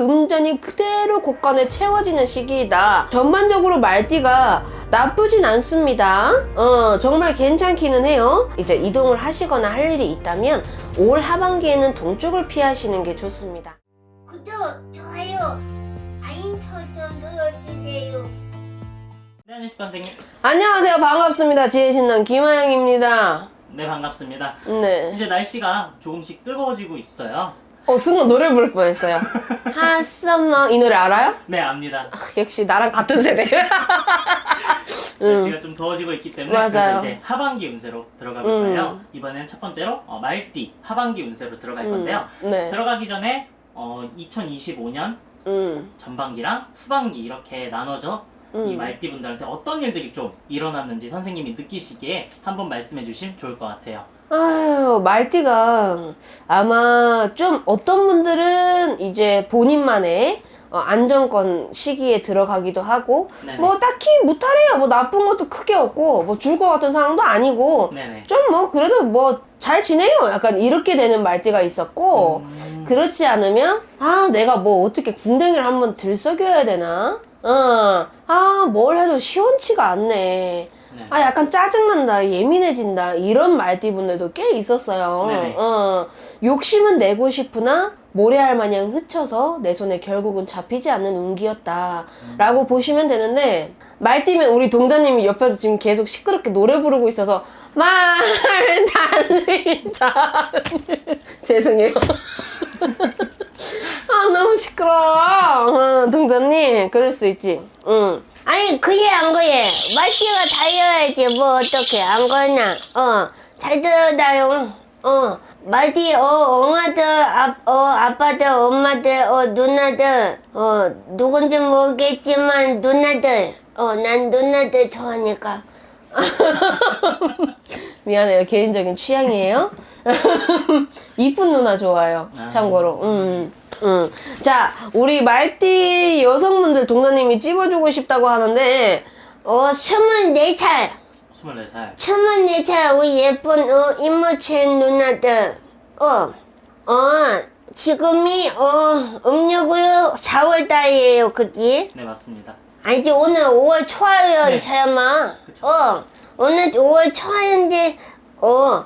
금전이 그대로 곳간에 채워지는 시기이다. 전반적으로 말띠가 나쁘진 않습니다. 어, 정말 괜찮기는 해요. 이제 이동을 하시거나 할 일이 있다면 올 하반기에는 동쪽을 피하시는 게 좋습니다. 구독, 좋아요, 알림 설정 눌러주세요. 네, 안녕하십니까 선생님. 안녕하세요. 반갑습니다. 지혜 신랑 김하영입니다. 네, 반갑습니다. 네. 이제 날씨가 조금씩 뜨거워지고 있어요. 어, 순간 노래 부를 뻔했어요. 하썸머 이 노래 알아요? 네, 압니다. 아, 역시 나랑 같은 세대. 음. 날씨가 좀 더워지고 있기 때문에 맞아요. 그래서 이제 하반기 운세로 들어가 볼까요? 음. 이번엔 첫 번째로 어, 말띠 하반기 운세로 들어갈 건데요. 네. 들어가기 전에 어, 2025년 음. 전반기랑 후반기 이렇게 나눠져 이 음. 말띠 분들한테 어떤 일들이 좀 일어났는지 선생님이 느끼시기에 한번 말씀해 주시면 좋을 것 같아요. 아유, 말띠가 아마 좀 어떤 분들은 이제 본인만의 어, 안정권 시기에 들어가기도 하고 네네. 뭐 딱히 무탈해요. 뭐 나쁜 것도 크게 없고 뭐 줄 것 같은 상황도 아니고. 좀 뭐 그래도 뭐 잘 지내요. 약간 이렇게 되는 말띠가 있었고 음, 그렇지 않으면 아 내가 뭐 어떻게 궁뎅이를 한번 들썩여야 되나? 어, 아뭘 해도 시원치가 않네. 네. 아 약간 짜증난다 예민해진다 이런 말띠분들도 꽤 있었어요 네네. 어, 욕심은 내고 싶으나 모래알 마냥 흐쳐서 내 손에 결국은 잡히지 않는 운기였다 라고 보시면 되는데 말띠면 우리 동자님이 옆에서 지금 계속 시끄럽게 노래 부르고 있어서 말 달리자 죄송해요 아 너무 시끄러워 어, 동자님 그럴 수 있지 응. 아니, 그게 안 거예. 말띠가 달려야지, 뭐, 어떻게, 안 거나. 어, 잘 들어다요. 어, 말띠, 어, 엄마들, 아, 어, 아빠들, 엄마들, 어, 누나들, 어, 누군지 모르겠지만, 누나들. 어, 난 누나들 좋아하니까. 미안해요. 개인적인 취향이에요. 이쁜 누나 좋아요. 아. 참고로. 음. 음. 자, 우리 말띠 여성분들 동자님이 찝어주고 싶다고 하는데, 어, 스물네 살. 24살. 스물네 살 우리 예쁜 어, 이모친 누나들 어, 어, 지금이 어, 음력으로 4월 달이에요 그지? 네, 맞습니다. 아니지 오늘 5월 초하예요 네. 이 사람아 그쵸. 어, 오늘 5월 초하인데 어,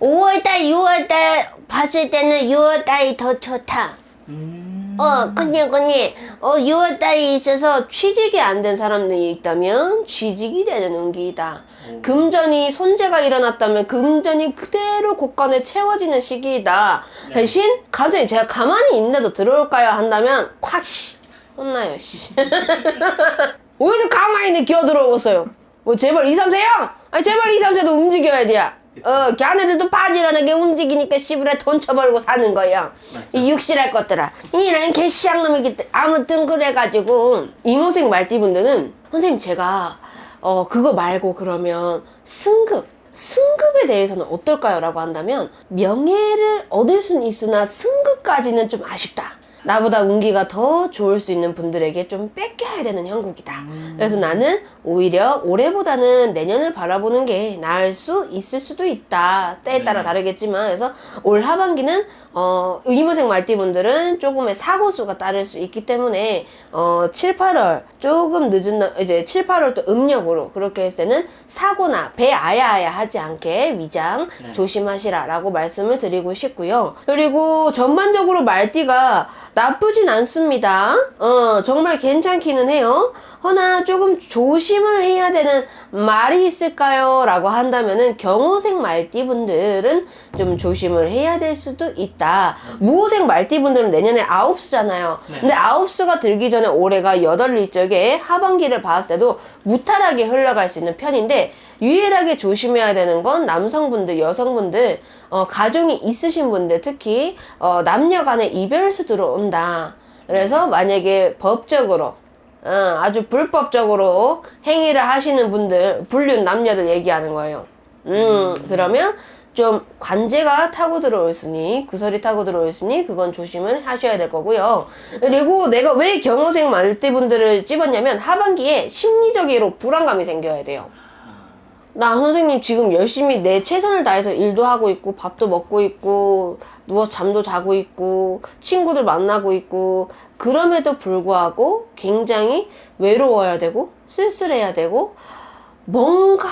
5월 달 6월 달 봤을 때는 6월 달이 더 좋다 음. 어, 그니, 그니, 어, 6월 달이 있어서 취직이 안 된 사람들이 있다면 취직이 되는 운기이다. 오. 금전이 손재가 일어났다면 금전이 그대로 곳간에 채워지는 시기이다. 네. 대신 가정님 제가 가만히 있는데도 들어올까요 한다면 콱 씨. 혼나요 씨. 어디서 가만히 있는데 기어 들어오겠어요. 뭐 제발 2, 3 세요? 아니 제발 2, 3 세도 움직여야 돼요. 그쵸. 어, 걔네들도 바지런하게 움직이니까 씨부레 돈 쳐벌고 사는 거야. 이 육실할 것들아. 이런 개시장놈이기 때문에 아무튼 그래가지고 이모생 말띠분들은 선생님 제가 어 그거 말고 그러면 승급 승급에 대해서는 어떨까요? 라고 한다면 명예를 얻을 수는 있으나 승급까지는 좀 아쉽다. 나보다 운기가 더 좋을 수 있는 분들에게 좀 뺏겨야 되는 형국이다. 그래서 나는 오히려 올해보다는 내년을 바라보는 게 나을 수 있을 수도 있다. 때에 따라 네. 다르겠지만 그래서 올 하반기는 어 이모생 말띠분들은 조금의 사고 수가 따를 수 있기 때문에 어 7, 8월 조금 늦은 날 이제 7, 8월 또 음력으로 그렇게 했을 때는 사고나 배 아야아야 하지 않게 위장 네. 조심하시라라고 말씀을 드리고 싶고요. 그리고 전반적으로 말띠가 나쁘진 않습니다. 어, 정말 괜찮기는 해요. 허나 조금 조심을 해야 되는 말이 있을까요? 라고 한다면은 경호생 말띠분들은 좀 조심을 해야 될 수도 있다. 무호생 말띠분들은 내년에 아홉수잖아요. 네. 근데 아홉수가 들기 전에 올해가 여덟 일 적에 하반기를 봤을 때도 무탈하게 흘러갈 수 있는 편인데 유일하게 조심해야 되는 건 남성분들, 여성분들, 어, 가정이 있으신 분들 특히 어, 남녀 간의 이별수 들어온다. 그래서 만약에 법적으로 어, 아주 불법적으로 행위를 하시는 분들, 불륜 남녀들 얘기하는 거예요. 음, 그러면 좀 관제가 타고 들어올으니 구설이 타고 들어올으니 그건 조심을 하셔야 될 거고요. 그리고 내가 왜 경호생 말띠분들을 찝었냐면 하반기에 심리적으로 불안감이 생겨야 돼요. 나 선생님 지금 열심히 내 최선을 다해서 일도 하고 있고 밥도 먹고 있고 누워 잠도 자고 있고 친구들 만나고 있고 그럼에도 불구하고 굉장히 외로워야 되고 쓸쓸해야 되고 뭔가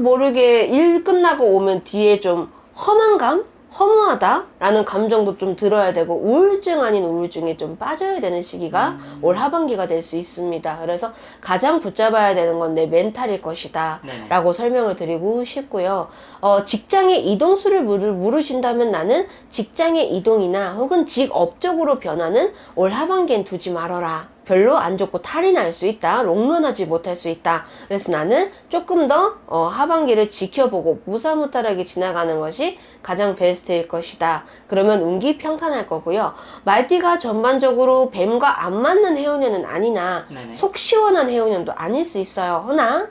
모르게 일 끝나고 오면 뒤에 좀 허망감? 허무하다라는 감정도 좀 들어야 되고 우울증 아닌 우울증에 좀 빠져야 되는 시기가 올 하반기가 될 수 있습니다. 그래서 가장 붙잡아야 되는 건 내 멘탈일 것이다. 네네. 라고 설명을 드리고 싶고요. 어, 직장의 이동수를 물으, 물으신다면 나는 직장의 이동이나 혹은 직업적으로 변화는 올 하반기엔 두지 말아라. 별로 안 좋고 탈이 날 수 있다. 롱런하지 못할 수 있다. 그래서 나는 조금 더 어, 하반기를 지켜보고 무사무탈하게 지나가는 것이 가장 베스트일 것이다. 그러면 운기 평탄할 거고요. 말띠가 전반적으로 뱀과 안 맞는 해운년은 아니나 네네. 속 시원한 해운년도 아닐 수 있어요. 허나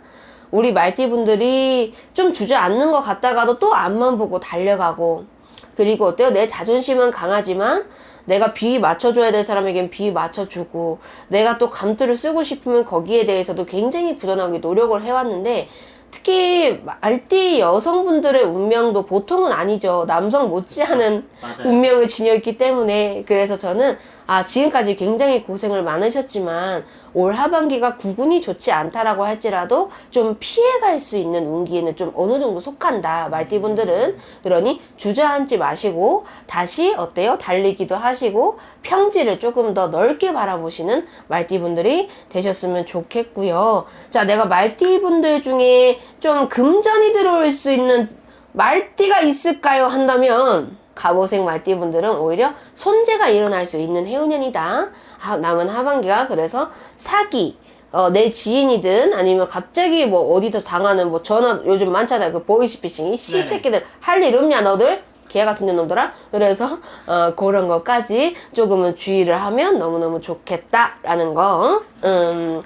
우리 말띠분들이 좀 주저앉는 것 같다가도 또 앞만 보고 달려가고 그리고 어때요? 내 자존심은 강하지만 내가 비위 맞춰줘야 될 사람에겐 비위 맞춰주고 내가 또 감투를 쓰고 싶으면 거기에 대해서도 굉장히 부단하게 노력을 해왔는데 특히 말띠 여성분들의 운명도 보통은 아니죠. 남성 못지않은 맞아요. 운명을 지녀 있기 때문에 그래서 저는 아 지금까지 굉장히 고생을 많으셨지만 올 하반기가 구군이 좋지 않다라고 할지라도 좀 피해갈 수 있는 운기에는 좀 어느 정도 속한다. 말띠분들은 그러니 주저앉지 마시고 다시 어때요? 달리기도 하시고 평지를 조금 더 넓게 바라보시는 말띠분들이 되셨으면 좋겠고요. 자 내가 말띠분들 중에 좀 금전이 들어올 수 있는 말띠가 있을까요? 한다면 갑오색 말띠분들은 오히려 손재가 일어날 수 있는 해운년이다. 하- 남은 하반기가 그래서 사기, 어, 내 지인이든 아니면 갑자기 뭐 어디서 당하는 뭐 전화 요즘 많잖아요. 그 보이스피싱이 씹새끼들 할 일 없냐 너들? 개 같은 년 놈들아. 그래서 어, 그런 것까지 조금은 주의를 하면 너무너무 좋겠다라는 거. 음,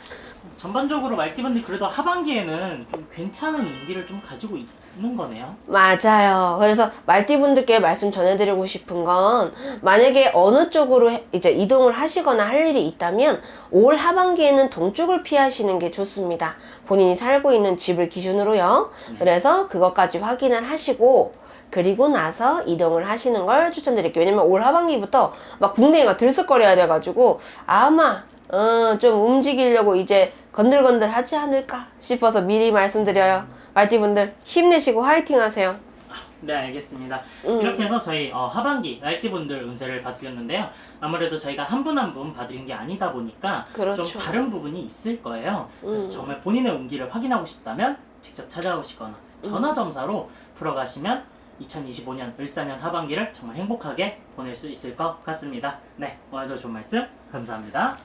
전반적으로 말띠분들이 그래도 하반기에는 좀 괜찮은 운기를 좀 가지고 있는 거네요. 맞아요. 그래서 말띠분들께 말씀 전해드리고 싶은 건 만약에 어느 쪽으로 해- 이제 이동을 하시거나 할 일이 있다면 올 하반기에는 동쪽을 피하시는 게 좋습니다. 본인이 살고 있는 집을 기준으로요. 그래서 그것까지 확인을 하시고 그리고 나서 이동을 하시는 걸 추천드릴게요. 왜냐면 올 하반기부터 막 국내가 들썩거려야 돼가지고 아마 어, 좀 움직이려고 이제 건들건들 하지 않을까 싶어서 미리 말씀드려요. 말띠분들 힘내시고 화이팅 하세요. 네, 알겠습니다. 음. 이렇게 해서 저희 어, 하반기 말띠분들 운세를 봐드렸는데요. 아무래도 저희가 한 분 한 분 봐드린 게 아니다 보니까 그렇죠. 좀 다른 부분이 있을 거예요. 그래서 음. 정말 본인의 운기를 확인하고 싶다면 직접 찾아오시거나 전화 점사로 풀어가시면 2025년 을사년 하반기를 정말 행복하게 보낼 수 있을 것 같습니다. 네, 오늘도 좋은 말씀 감사합니다.